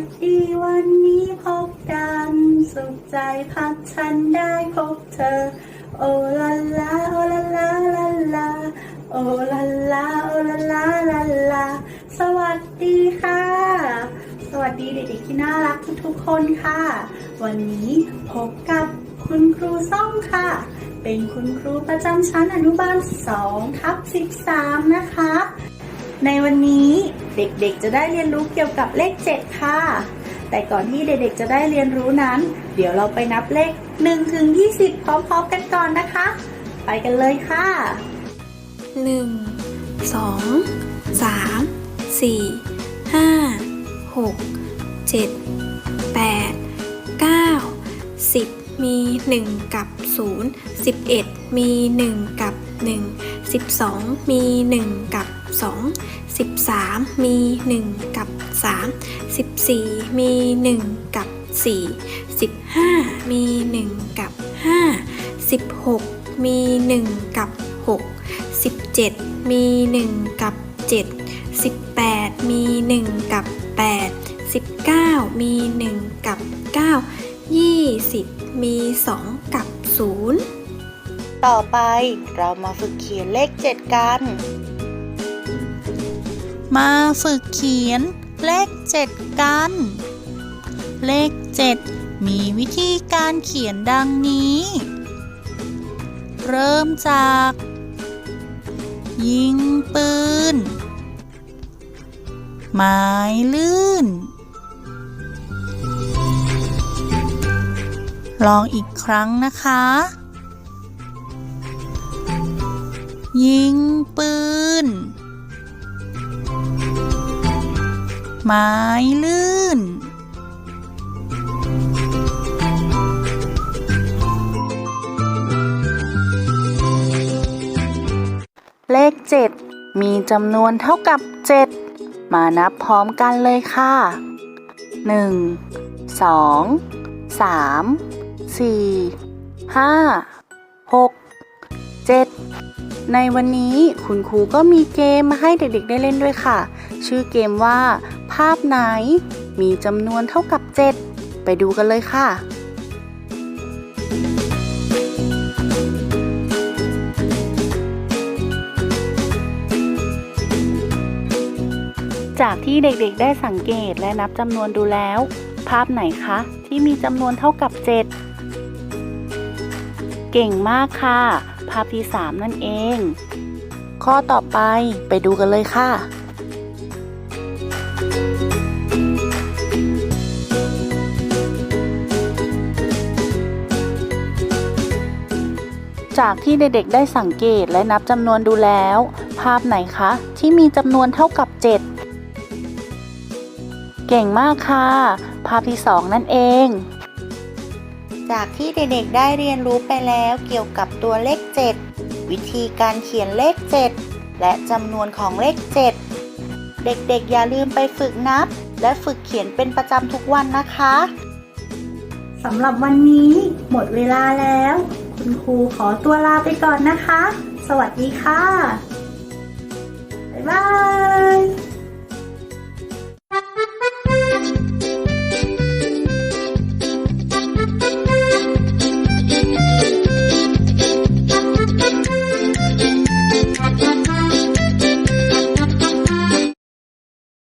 สดีวันนี้พบกัน สุขใจพักฉันได้พบเธอ โอลาลาโอลาลาลาลาโอลาลาโอลาลาลาลาสวัสดีค่ะ สวัสดีเด็กๆที่น่ารักทุกๆคนค่ะ วันนี้พบกับคุณครูซ่องค่ะ เป็นคุณครูประจำชั้นอนุบาล2ทับ13 นะคะ ในวันนี้เด็กๆจะได้เรียนรู้เกี่ยวกับเลข 7 ค่ะ แต่ก่อนที่เด็กๆจะได้เรียนรู้นั้น เดี๋ยวเราไปนับเลข1ถึง20 พร้อมๆกันก่อนนะคะ ไปกันเลยค่ะหนึ่งสองสามสี่ห้าหกเจ็ดแปดเก้าสิบมีหนึ่งกับศูนย์สิบเอ็ดมีหนึ่งกับห นึ่งสิบสองมีหนึ่งกับสองสิบสามมีหนึ่งกับสามสิบสี่มีหนึ่งกับสี่สิบห้ามีหนึ่งกับห้าสิบหกมีหนึ่งกับหก17 มี 1 กับ 7 18 มี 1 กับ 8 19 มี 1 กับ 9 20 มี 2 กับ 0 ต่อไปเรามาฝึกเขียนเลข 7 กัน มาฝึกเขียนเลข 7 กัน เลข 7 มีวิธีการเขียนดังนี้ เริ่มจาก ยิงปืน ไม้ลื่น ลองอีกครั้งนะคะ ยิงปืน ไม้ลื่น เลข7มีจำนวนเท่ากับ7มานับพร้อมกันเลยค่ะ1 2 3 4 5 6 7 ในวันนี้คุณครูก็มีเกมมาให้เด็กๆได้เล่นด้วยค่ะ ชื่อเกมว่า ภาพไหน มีจำนวนเท่ากับ 7 ไปดูกันเลยค่ะจากที่เด็กๆ ได้สังเกตและนับจำนวนดูแล้ว ภาพไหนคะ ที่มีจำนวนเท่ากับ 7 เก่งมากค่ะ ภาพที่ 3 นั่นเอง ข้อต่อไปไปดูกันเลยค่ะจากที่เด็กๆได้สังเกตและนับจำนวนดูแล้ว ภาพไหนคะ ที่มีจำนวนเท่ากับ 7 เก่งมากค่ะ ภาพที่ 2 นั่นเอง จากที่เด็กๆได้เรียนรู้ไปแล้วเกี่ยวกับตัวเลข 7 วิธีการเขียนเลข 7 และจำนวนของเลข 7 เด็กๆอย่าลืมไปฝึกนับ และฝึกเขียนเป็นประจำทุกวันนะคะสำหรับวันนี้หมดเวลาแล้ว คุณครูขอตัวลาไปก่อนนะคะ สวัสดีค่ะ บ๊ายบาย